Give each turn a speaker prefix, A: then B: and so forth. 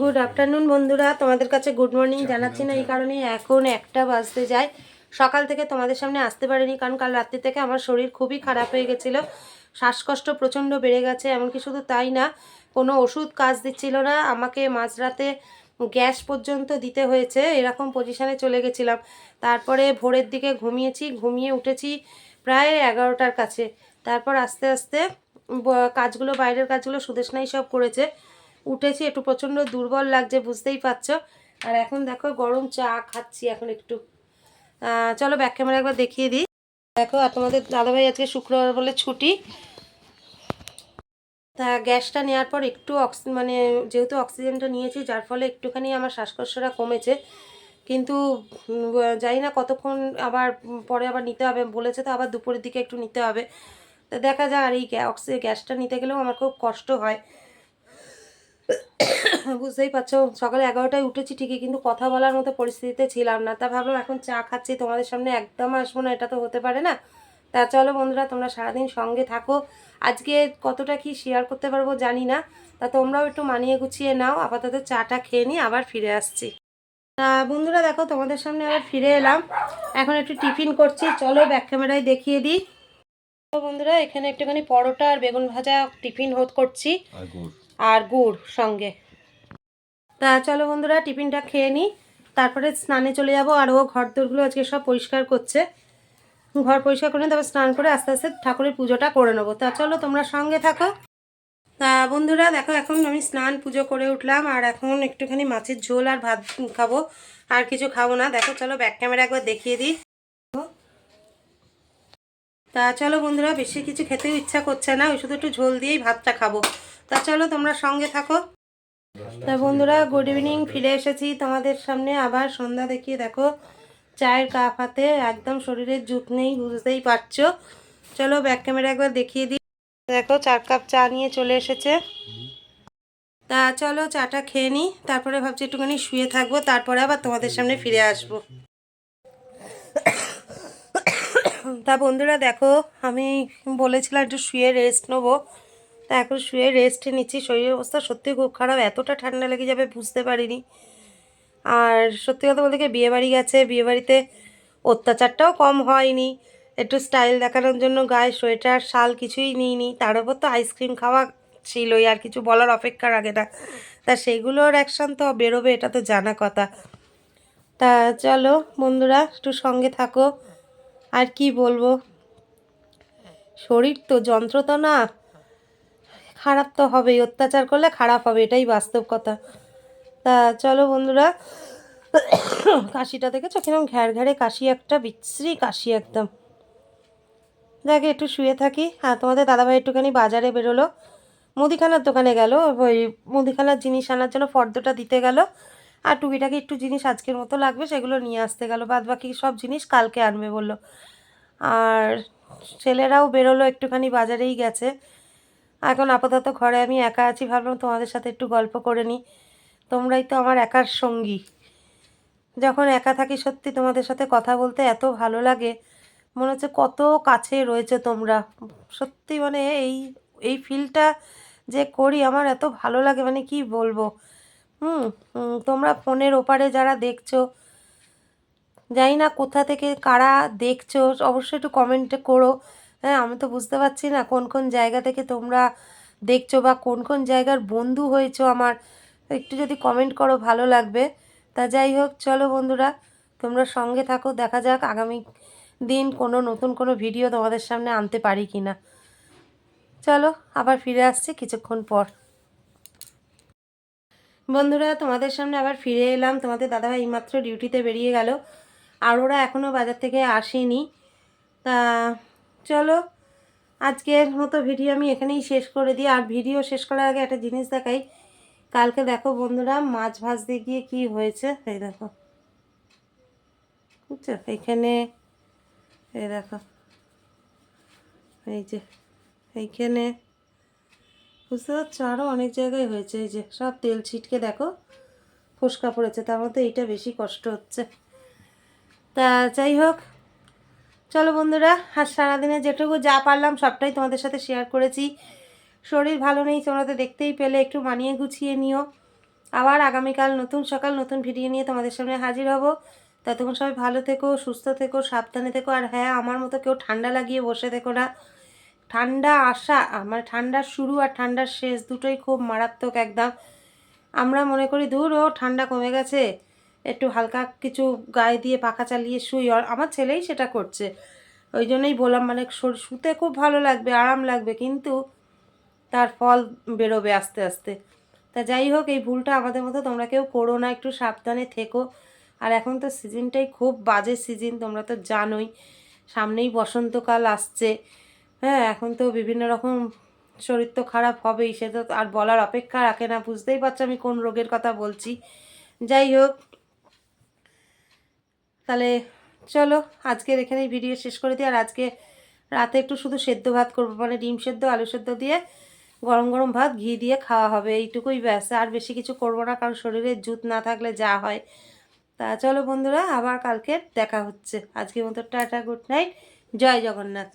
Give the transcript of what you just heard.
A: Good afternoon বন্ধুরা। তোমাদের কাছে গুড মর্নিং জানাচ্ছি না এই কারণে এখন একটা বাজতে যায়। সকাল থেকে তোমাদের সামনে আসতে পারিনি কারণ কাল রাত্রি থেকে আমার শরীর খুবই খারাপ হয়ে গেছিল। শ্বাসকষ্ট প্রচণ্ড বেড়ে গেছে এমনকি শুধু তাই না কোনো ওষুধ কাজ দিচ্ছিল না। আমাকে মাঝরাতে গ্যাস পর্যন্ত দিতে হয়েছে এরকম পজিশানে চলে গেছিলাম। তারপরে ভোরের দিকে ঘুমিয়েছি ঘুমিয়ে উঠেছি প্রায় এগারোটার কাছে। তারপর আস্তে আস্তে কাজগুলো বাইরের কাজগুলো সুদেশনাই সব করেছে। উঠেছি, একটু প্রচণ্ড দুর্বল লাগছে, বুঝতেই পারছ। আর এখন দেখো গরম চা খাচ্ছি এখন একটু। চলো ব্যাক ক্যামেরা একবার দেখিয়ে দিই। দেখো, আর তোমাদের দাদাভাই আজকে শুক্রবার বলে ছুটি। তা গ্যাসটা নেওয়ার পর একটু অক্সি মানে যেহেতু অক্সিজেনটা নিয়েছি, যার ফলে একটুখানি আমার শ্বাসকষ্টটা কমেছে। কিন্তু জানি না কতক্ষণ আবার পরে আবার নিতে হবে। বলেছে তো আবার দুপুরের দিকে একটু নিতে হবে। তা দেখা যাক আর এই অক্সি, গ্যাসটা নিতে গেলেও আমার খুব কষ্ট হয়। বুঝতেই পারছ, সকালে এগারোটায় উঠেছি ঠিকই, কিন্তু কথা বলার মতো পরিস্থিতিতে ছিলাম না। তা ভাবলাম এখন চা খাচ্ছি, তোমাদের সামনে একদম আসব না, এটা তো হতে পারে না। তা চলো বন্ধুরা, তোমরা সারাদিন সঙ্গে থাকো। আজকে কতটা কি শেয়ার করতে পারব জানি না, তা তোমরাও একটু মানিয়ে গুছিয়ে নাও, আপাতত চাটা খেয়ে নিই আবার ফিরে আসছি। তা বন্ধুরা, দেখো, তোমাদের সামনে আবার ফিরে এলাম। এখন একটু টিফিন করছি, চলো ব্যাক ক্যামেরায় দেখিয়ে দিই। বন্ধুরা, এখানে একটুখানি পরোটা আর বেগুন ভাজা টিফিন হোত করছি।
B: আর গুড়
A: সঙ্গে। তা চলো বন্ধুরা, টিফিনটা খেয়ে নিই। তারপরে স্নানে চলে যাব আর ও ঘর দোরগুলো আজকে সব পরিষ্কার করছে। ঘর পরিষ্কার করে তারপর স্নান করে আস্তে আস্তে ঠাকুরের পুজোটা করে নেব। তা চলো তোমরা সঙ্গে থাকো। তা বন্ধুরা, দেখো এখন আমি স্নান, পুজো করে উঠলাম আর এখন একটুখানি মাছের ঝোল আর ভাত খাব। আর কিছু খাব না। দেখো চলো ব্যাক ক্যামেরা একবার দেখিয়ে দিই। তা চলো বন্ধুরা, বেশি কিছু খেতেও ইচ্ছা করছে না, ওই শুধু একটু ঝোল দিয়েই ভাতটা খাব। তা চলো, তোমরা সঙ্গে থাকো। তা বন্ধুরা গুড ইভিনিং ফিরে এসেছি তোমাদের সামনে আবার সন্ধ্যা দেখিয়ে, দেখো, চায়ের কাপ হাতে, একদম শরীরের জুত নেই, বুঝতেই পারছ। চলো ব্যাক ক্যামেরা একবার দেখিয়ে দিই। দেখো, চার কাপ চা নিয়ে চলে এসেছে। তা চলো, চাটা খেয়ে নিই, তারপরে ভাবছি একটুখানি শুয়ে থাকব, তারপরে আবার তোমাদের সামনে ফিরে আসব। তা বন্ধুরা দেখো, আমি বলেছিলাম একটু শুয়ে রেস্ট নেব। তা এখন শুয়ে রেস্ট নিচ্ছি, শরীরের অবস্থা সত্যি খুব খারাপ, এতটা ঠান্ডা লেগে যাবে বুঝতে পারিনি। আর সত্যি কথা বলতে কি, বিয়েবাড়ি গেছে, বিয়েবাড়িতে অত্যাচারটাও কম হয়নি। একটু স্টাইল দেখানোর জন্য গায়ে সোয়েটার শাল কিছুই নিইনি, তার উপর তো আইসক্রিম খাওয়া ছিলই, আর কিছু বলার অপেক্ষা রাখে না। তা সেগুলোর অ্যাকশান তো বেরোবে, এটা তো জানা কথা। তা চলো বন্ধুরা, একটু সঙ্গে থাকো। আর কি বলব? শরীর তো যন্ত্র তো না। খারাপ তো হবেই, অত্যাচার করলে খারাপ হবে, এটাই বাস্তব কথা। তা চলো বন্ধুরা, কাশিটা দেখেছ? কিরম ঘ্যার ঘ্যারে কাশি একটা বিচ্ছিরি কাশি একদম। দেখে একটু শুয়ে থাকি। হ্যাঁ তোমাদের দাদাভাই একটুখানি বাজারে বেরোলো। মুদিখানার দোকানে গেল, ওই মুদিখানার জিনিস আনার জন্য ফর্দটা দিতে গেল। আর টুকিটাকি একটু জিনিস আজকের মতো লাগবে, সেগুলো নিয়ে আসতে গেল। বাদ বাকি সব জিনিস কালকে আনবে বলল। আর ছেলেরাও বেরোলো, একটুখানি বাজারেই গেছে। এখন আপাতত ঘরে আমি একা আছি, ভাবলাম তোমাদের সাথে একটু গল্প করে নিই। তোমরাই তো আমার একার সঙ্গী। যখন একা থাকি সত্যি তোমাদের সাথে কথা বলতে এত ভালো লাগে, মনে হচ্ছে কত কাছে রয়েছে তোমরা। সত্যি মানে এই এই ফিলটা যে করি আমার এত ভালো লাগে মানে কি বলব? হুম তোমরা ফোনের ওপারে যারা দেখছ, জানি না কোথা থেকে কারা দেখছ, অবশ্যই একটু কমেন্টে করো। হ্যাঁ আমি তো বুঝতে পারছি না কোন কোন জায়গা থেকে তোমরা দেখছ বা কোন কোন জায়গার বন্ধু হয়েছো আমার। একটু যদি কমেন্ট করো, ভালো লাগবে। তা যাই হোক, চলো বন্ধুরা, তোমরা সঙ্গে থাকো, দেখা যাক আগামী দিন কোনো নতুন কোনো ভিডিও তোমাদের সামনে আনতে পারি কি না চলো, আবার ফিরে আসছি কিছুক্ষণ পর। বন্ধুরা, তোমাদের সামনে আবার ফিরে এলাম। তোমাদের দাদাভাই এইমাত্র ডিউটিতে বেরিয়ে গেল, আর ওরা এখনও বাজার থেকে আসেনি। তা চলো, আজকের মতো ভিডিও আমি এখানেই শেষ করে দিই। আর ভিডিও শেষ করার আগে একটা জিনিস দেখাই। কালকে দেখো বন্ধুরা, মাছ ভাজতে গিয়ে কি হয়েছে? এই দেখো। বুঝছ? এইখানে, এই দেখো। এই যে, এইখানে বুঝতে পারছ? আরও অনেক জায়গায় হয়েছে, এই যে সব তেল ছিটকে দেখো, ফোসকা পড়েছে, তার মধ্যে এইটা বেশি কষ্ট হচ্ছে। তা যাই হোক, চলো বন্ধুরা আর সারাদিনে যেটুকু যা পারলাম সবটাই তোমাদের সাথে শেয়ার করেছি। শরীর ভালো নেই, তোমরা তো দেখতেই পেলে, একটু মানিয়ে গুছিয়ে নিও। আবার আগামীকাল নতুন সকাল, নতুন ভিডিও নিয়ে তোমাদের সামনে হাজির হব। ততক্ষণ সবাই ভালো থেকো, সুস্থ থেকো, সাবধানে থেকো। আর হ্যাঁ আমার মতো কেউ ঠান্ডা লাগিয়ে বসে থেকো না। ঠান্ডা আসা মানে ঠান্ডার শুরু আর ঠান্ডার শেষ দুটোই খুব মারাত্মক একদম। আমরা মনে করি দূর ও ঠান্ডা কমে গেছে। একটু হালকা কিছু গায়ে দিয়ে পাখা চালিয়ে শুই। আর আমার ছেলেই সেটা করছে। ওই জন্যই বললাম মানে শুতে খুব ভালো লাগবে, আরাম লাগবে, কিন্তু তার ফল বেরোবে আস্তে আস্তে। তা যাই হোক, এই ভুলটা আমাদের মতো তোমরা কেউ করো না, একটু সাবধানে থেকো। আর এখন তো সিজনটাই খুব বাজে সিজন, তোমরা তো জানোই। সামনেই বসন্তকাল আসছে। হ্যাঁ এখন তো বিভিন্ন রকম শরীর তো খারাপ হবেই, সে তো আর বলার অপেক্ষা রাখে না। বুঝতেই পারছ আমি কোন রোগের কথা বলছি। যাই হোক, তাহলে চলো, আজকের এখানেই ভিডিও শেষ করে দিই। আর আজকে রাতে একটু শুধু সেদ্ধ ভাত করব মানে ডিম সেদ্ধ, আলু সেদ্ধ দিয়ে গরম গরম ভাত ঘি দিয়ে খাওয়া হবে, এইটুকুই ব্যাস। আর বেশি কিছু করব না, কারণ শরীরে জুত না থাকলে যা হয়। তা চলো বন্ধুরা, আবার কালকে দেখা হচ্ছে। আজকের মতো টাটা, গুড নাইট, জয় জগন্নাথ।